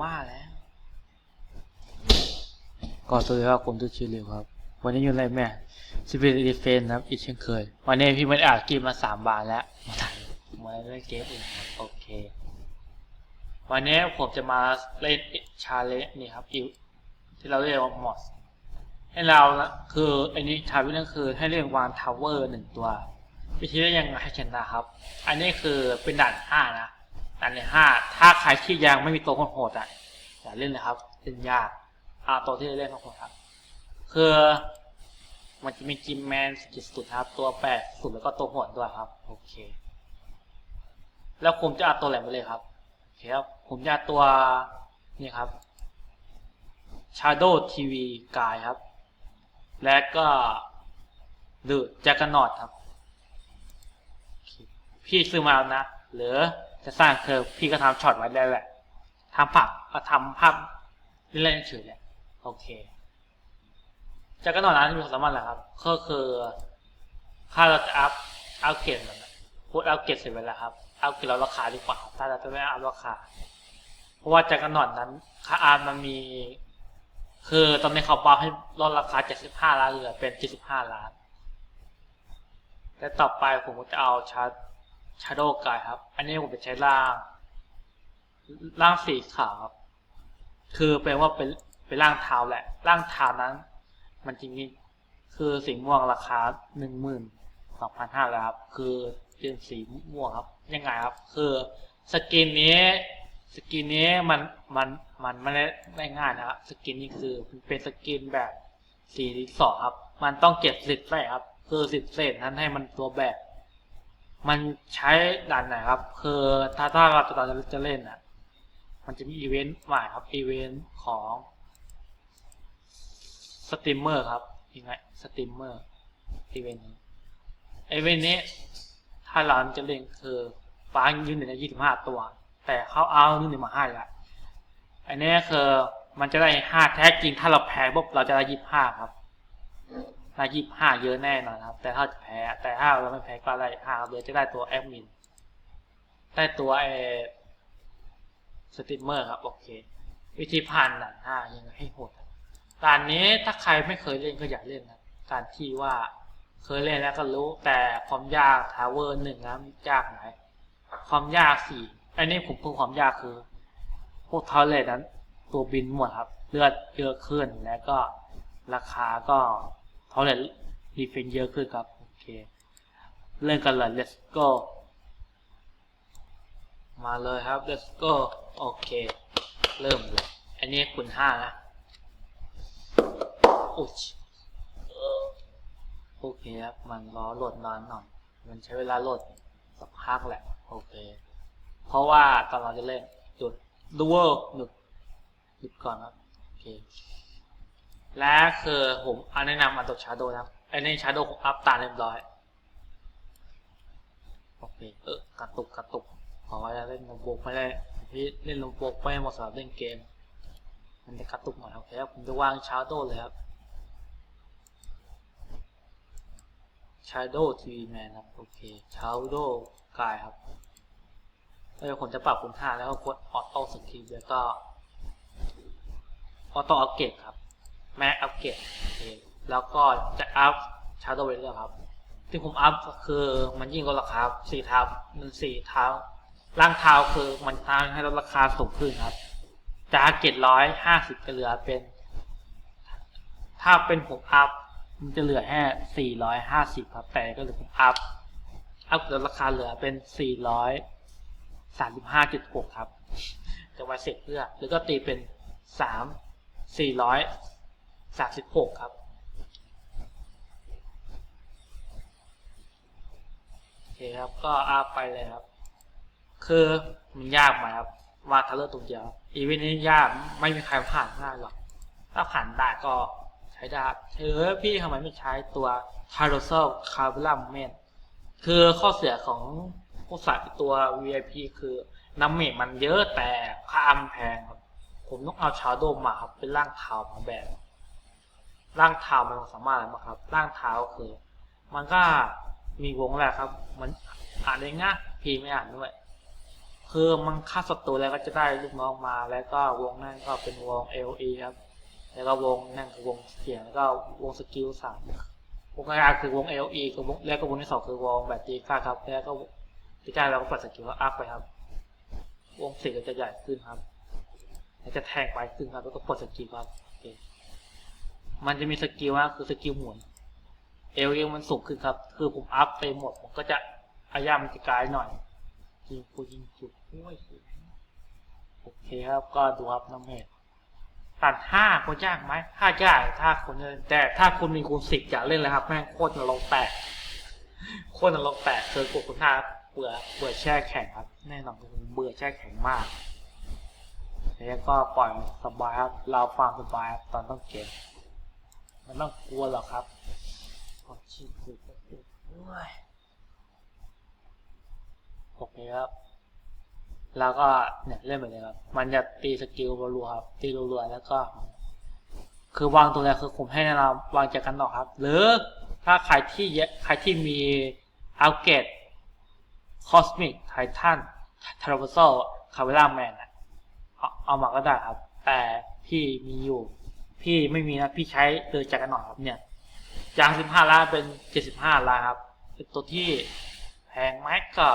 ว่าแล้วก่อนสวัสดีครับผมตุชิริวครับ วันนี้อยู่ในแม่ซิฟิลิเฟนนะครับ อีกเช่นเคย วันนี้พี่ไม่ได้อ่านเกมมาสามบาทแล้วมาถ่ายมาเล่นเกมอื่นครับโอเค วันนี้ผมจะมาเล่นชาเลนนี่ครับอิวที่เราเรียกว่ามอสให้เรานะคืออันนี้ชาวินั่นคือให้เรียกวางทาวเวอร์หนึ่งตัววิธีเล่นยังไงให้ชนะครับ อันนี้คือเป็นด่านห้านะ ด่านในห้าถ้าใครที่ยังไม่มีตัวโหดอะอย่าเล่นเลยครับเล่นยากเอาตัวที่เล่นโหดๆครับ คือมันจะมีจิมแมนสกิสุดครับ ตัวแปดสุดแล้วก็ตัวโหดด้วยครับ โอเค แล้วผมจะเอาตัวแหลมไปเลยครับโอเคครับ ผมจะเอาตัวนี่ครับ Shadow TV กายครับ และก็หรือแจ็คกนอดครับ พี่ซื้อมาแล้วนะหรือ จะสร้างเธอพี่ก็ทำช็อตไว้ได้แหละทำผักเอาทำภาพเล่นเฉยๆแหละโอเค จากกันหน่อยนที่มีความสามารถแหละครับ ก็คือถ้าเราจะอัพอัพเกรดมันพูดอัพเกรดเสร็จไปแล้วครับอัพเกรดเราราคาดีกว่าถ้าเราจะไม่อัพราคา เพราะว่าจากกันหน่อยนั้นค่าอาร์มันมี คือตอนนี้เขาบอกให้ลดราคา75ล้านเหลือเป็น75ล้าน และต่อไปผมก็จะเอาชาร์ชาร์โดกายครับ อันนี้ผมจะใช้ร่างร่างสีขาวครับ คือแปลว่าเป็นเป็นร่างเท้าแหละร่างเท้านั้น มันจริงคือสีม่วงราคาหนึ่งหมื่นสองพันห้าแล้วครับ คือเป็นสีม่วงครับ ยังไงครับ คือสกินนี้สกินนี้มันมันมันไม่ได้ไม่ง่ายนะครับ สกินนี้คือเป็นสกินแบบสีสองครับ มันต้องเก็บสิทธิ์ไว้ครับ คือสิทธิ์เศษนั้นให้มันตัวแบบ มันใช้ด่านไหนครับ คือถ้าถ้าเราจะเราจะเล่นอะ มันจะมีอีเวนต์ใหม่ครับอีเวนต์ของสตรีมเมอร์ครับยังไงสตรีมเมอร์อีเวนต์นี้อีเวนต์นี้ ถ้าเราจะเล่นคือฟ้ายืนหนึ่งยี่สิบห้าตัว แต่เขาเอายืนหนึ่งมาให้ละอันนี้คือมันจะได้ห้าแท้จริงถ้าเราแพ้ปุ๊บเราจะได้ยี่สิบห้าครับ ได้ยี่สิบห้าเยอะแน่นอนครับ แต่ถ้าจะแพ้ แต่ถ้าเราไม่แพ้ก็ได้ห้าเลยจะได้ตัวแอดมิน ได้ตัวไอสตรีมเมอร์ครับ โอเค วิธีผ่านด่านห้ายังไงให้โหดด่านนี้ถ้าใครไม่เคยเล่นก็อย่าเล่นนะการที่ว่าเคยเล่นแล้วก็รู้ แต่ความยากทาวเวอร์หนึ่งนะยากไหนความยากสี่อันนี้ผมพูดความยากคือ พวกทาวเลตนั้น ตัวบินหมดครับ เลือดเยอะขึ้นแล้วก็ราคาก็ ทาวเลตรีเฟนเยอะขึ้นครับ โอเค เล่นกันเลย let's go มาเลยครับ let's go โอเค เริ่มเลย อันนี้คุณห้านะโอุ๊ยโอเคครับ มันรอโหลดนานหน่อย มันใช้เวลาโหลดสักพักแหละ โอเค เพราะว่าตอนเราจะเล่นจุดดูเวอร์หนึกหยุดก่อนครับ โอเค และคือผมอันแนะนำมาตัวชาร์โดนะครับไอ้นี่ชาร์โดผมอัพตาเรียบร้อยโอเคเออกระตุกกระตุกขอไว้เล่นลำโพงไม่ได้พี่เล่นลำโพงไม่เหมาะสำหรับเล่นเกม มันจะกระตุกหน่อยโอเคครับผมจะวางชาร์โดเลยครับชาร์โดทีวีแมนครับโอเคชาร์โดกายครับแล้วผมจะปรับคุณค่าแล้วก็กดออโต้สกิลแล้วก็ออโต้อัปเกรดครับ แม็กอัปเกรดแล้วก็จะอัพชาโดเวลเลอร์ครับ ที่ผมอัพคือมันยิ่งลดราคาสี่เท้ามันสี่เท้าร่างเท้าคือมันทางให้ลดราคาสูงขึ้นครับ จากเจ็ดร้อยห้าสิบจะเหลือเป็น ถ้าเป็นผมอัพมันจะเหลือแค่สี่ร้อยห้าสิบครับ แต่ก็เหลือผมอัพอัพลดราคาเหลือเป็นสี่ร้อยสามสิบห้าจุดหกครับจะไว้เสร็จเพื่อ หรือก็ตีเป็นสามสี่ร้อย สามสิบหกครับโอเคครับก็อัพไปเลยครับ คือมันยากไหมครับมาทัลเลอร์ตัวเดียวอีเวนต์นี้ยากไม่มีใครผ่านง่ายหรอกถ้าผ่านได้ก็ใช้ได้เธอพี่ทำไมไม่ใช้ตัวทาร์โรเซลคาร์บลัมเมนคือข้อเสียของพวกสัตว์ตัว VIP คือน้ำเมมันเยอะแต่ค่าอัมนแพงครับ ผมต้องเอาชาโดมาครับเป็นร่างเท้ามาแบบ ร่างเท้ามันสามารถอะไรบ้าครับ ร่างเท้าคือ มันก็มีวงแหละครับ มันอ่านได้ง่ายพีไม่อ่านด้วย คือมันฆ่าศัตรูแล้วก็จะได้ลูกน้องมา แล้วก็วงนั่นก็เป็นวง LE ครับ แล้วก็วงนั่นคือวงเสียงแล้วก็วงสกิลสามวงกลางคือวง LE คือวงแล้วก็วงที่สองคือวงแบบตีค่าครับ แล้วก็ตีค่าเราก็ปัดสกิลอัพไปครับ วงเสี่ก็จะใหญ่ขึ้นครับแล้วจะแทงไปขึ้นครับ แล้วก็ปลดสกิลครับ มันจะมีสกิลว่าคือสกิลหมุนเอลเองมันสูงขึ้นครับ คือผมอัพไปหมด ผมก็จะอายามันจะกลายหน่อยยิงกูยิงจุดโอ้ยโอเคครับ ก็ดูครับน้ำเมดตัดห้าก็ยากไหมถ้ายากถ้าคนเล่นแต่ถ้าคุณมีคูณสิบอย่าเล่นเลยครับ แม่งโคตรนรกแตกโคตรนรกแตกเคยกดคุณห้าเบื่อเบื่อแช่แข็งครับ แน่นอนผมเบื่อแช่แข็งมากแล้วก็ปล่อยสบายครับ เราฟังสบายครับตอนต้องเกม มันต้องกลัวหรอกครับขอชิมดูแป๊บนึงโอ้ยโอเคครับ แล้วก็เนี่ยเล่นไปเลยครับ มันจะตีสกิลรัวครับตีรัวๆแล้วก็ คือวางตัวแรกคือผมให้แนะนำวางจากกันต่อครับ หรือถ้าใครที่เยใครที่มีอัลเกตคอสมิกไททันทาร์บโซคาเวล่าแมนเอาเอามาก็ได้ครับ แต่พี่มีอยู่ พี่ไม่มีนะพี่ใช้เดินจากกันหน่อยครับเนี่ยจากสิบห้าล้านเป็นเจ็ดสิบห้าล้านครับเป็นตัวที่แพงไหมก็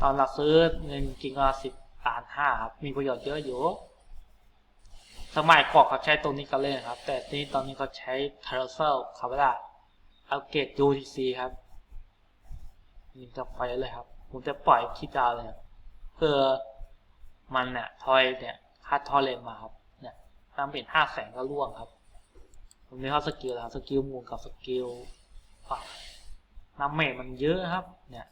ตอนเราซื้อเงินจริงก็สิบล้านห้าครับมีประโยชน์เยอะอยู่สมัยก่อนเขาใช้ตัวนี้กันเล่นครับ แต่ที่ตอนนี้เขาใช้คาร์เซลคาร์บาอัลเกต UTC ครับนี่จะไปเลยครับ ผมจะปล่อยคิดดาวเลยเพื่อมันเนี่ยทอยเนี่ยค่าทอยเลนมาครับ เนี่ยตั้งเป็นห้าแสนก็ร่วงครับผมไม่เขาสกิลแล้วสกิลมูลกับสกิลฝ่าน้ำเมจมันเยอะครับ เนี่ย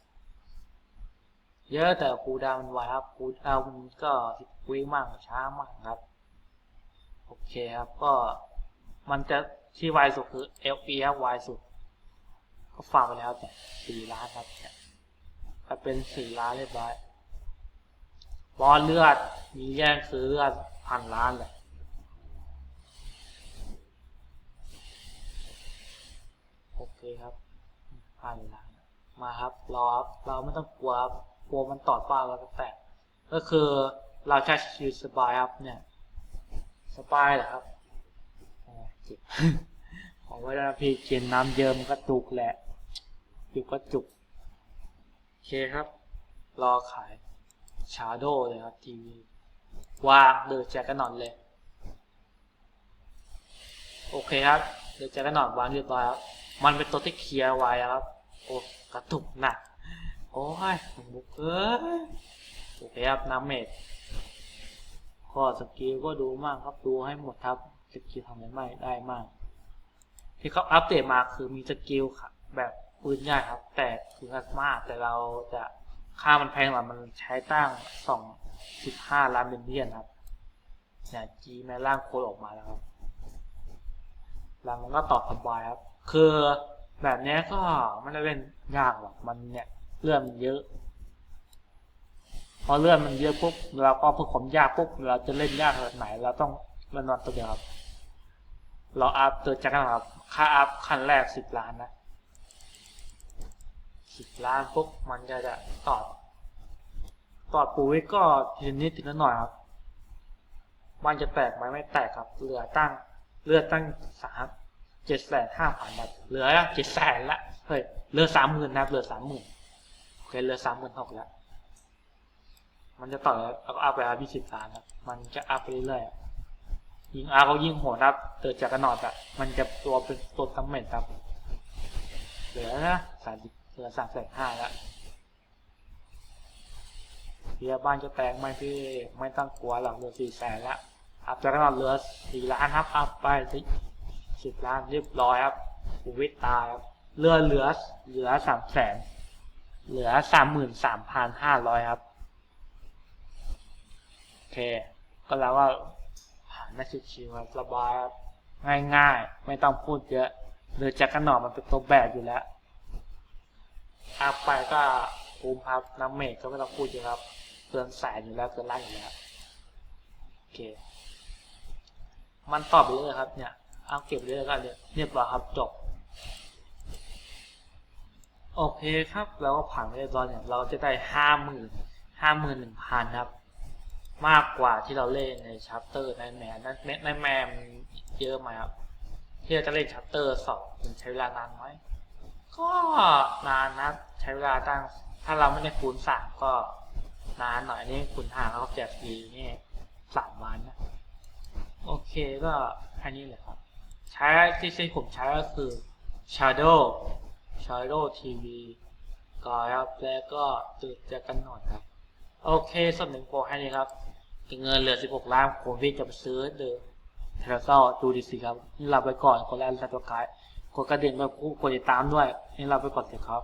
เยอะแต่คูดาวมันไวครับคูดาวมันก็สิบวิมากช้ามากครับ โอเคครับก็มันจะที่ไวสุดคือ LP ครับไวสุด ก็ฟังไปแล้วแต่สี่ล้านครับเนี่ยก็เป็นสี่ล้านเรียบร้อยบอลเลือดมีแย่งซื้อเลือดพันล้านเลยโอเคครับพันล้านมาครับรอครับเราไม่ต้องกลัวครับกลัวมันตอดป้าเราแตกก็คือเราใช้ชีวิตสบายครับเนี่ย สบายเหรอครับอ๋อเจ็บขอไว้แล้วพี่เกินน้ำเยิ้มก็จุกแหละจุกก็จุกโอเคครับ รอขายชาโดเลยครับทีวีวางเดือดแจ็คกันหนอนเลย โอเคครับ เดือดแจ็คกันหนอนวางเรียบร้อยครับ มันเป็นตัวที่เคลียร์ไว้ครับ โอ้กระตุกหนัก โอ้ยบุกเอ้ยโอเคครับน้ำเมดข้อสกิลก็ดูมากครับดูให้หมดครับสกิลทำได้ไม่ได้มาก ที่เขาอัปเดตมาคือมีสกิลค่ะแบบปืนใหญ่ครับ แต่คือมาแต่เราจะค่ามันแพงกว่ามันใช้ตั้งสองสิบห้าล้านเบนเดียนครับเนี่ยจีแม่ร่างโคดออกมาแล้วครับแล้วมันก็ตอบสบายครับ คือแบบนี้ก็ไม่ได้เล่นยากหรอกมันเนี่ยเลื่อนเยอะ พอเลื่อนมันเยอะปุ๊บเราก็เพื่อความยากปุ๊บเราจะเล่นยากขนาดไหน เราต้องเล่นนอนตัวเดียวครับเราอัพตัวจากกันครับค่าอัพขั้นแรกสิบล้านนะสิบล้านปุ๊บมันจะจะตอดตอดปุ๋ยก็ทีนิดทีละหน่อยครับมันจะแตกไหมไม่แตกครับเหลือตั้งเลือดตั้งสาม เจ็ดแสนห้าพันบาทเหลือเจ็ดแสนละเฮ้ยเหลือสามหมื่นนะครับเหลือสามหมื่นโอเคเหลือสามหมื่นหกแล้วมันจะต่อแล้วก็อัพไปอัพยี่สิบล้านครับมันจะอัพไปเรื่อยๆยิงอาร์ก็ยิ่งโหดครับเกิดจากกระหนอดอะมันจะตัวเป็นตัวตำแหน่งครับเหลือนะสามเหลือสามแสนห้าแล้วเบียบ้านจะแตกไหมพี่ไม่ต้องกลัวหรอกเหลือสี่แสนละอัพจากกระหนอดเหลือสี่ล้านครับอัพไปสิ สิบล้านเรียบร้อยครับชีวิตตายครับเรือเหลือเหลือสามแสนเหลือสามหมื่นสามพันห้าร้อยครับโอเค ก็แล้วก็ผ่านมาชิวๆครับสบายครับง่ายๆ ไม่ต้องพูดเยอะเรือจักรหนอมันเป็นตัวแบบอยู่แล้วอัพไปก็ภูมิครับน้ำเมฆก็ไม่ต้องพูดเยอะครับเกินแสนอยู่แล้วเกินล้านอยู่แล้วโอเค มันตอบไปเลยครับเนี่ย เอาเก็บเรื่อยก็เรียเรียบร้อยครับจบ โอเคครับแล้วก็ผ่านไปเรียบร้อยเนี่ยเราจะได้ห้าหมื่นห้าหมื่นหนึ่งพันครับ มากกว่าที่เราเล่นในชัปเตอร์ในแมนนั้นในแมนเยอะไหมครับที่เราจะเล่นชัปเตอร์สองมันใช้เวลานานไหมก็นานนะใช้เวลาตั้ง ถ้าเราไม่ได้คูณสามก็นานหน่อยนี่คูณห้าเขาแจกฟรีนี่สามวันนะโอเคก็แค่นี้แหละครับ ใช้ที่ใช้ผมใช้ก็คือ Shadow Shadow TV ก็ครับ แล้วก็ตื่นจะกันหน่อยครับ โอเคส่วนหนึ่งโปรให้นี้ครับเงินเหลือ 16 ล้านผมวิ่งจะไปซื้อเดอเทเลซอดูดีสิครับนี่เราไปก่อนคนแรกสับสกายกดกระดิ่งแบบกดติดตามด้วยนี่เราไปก่อนเถอะครับ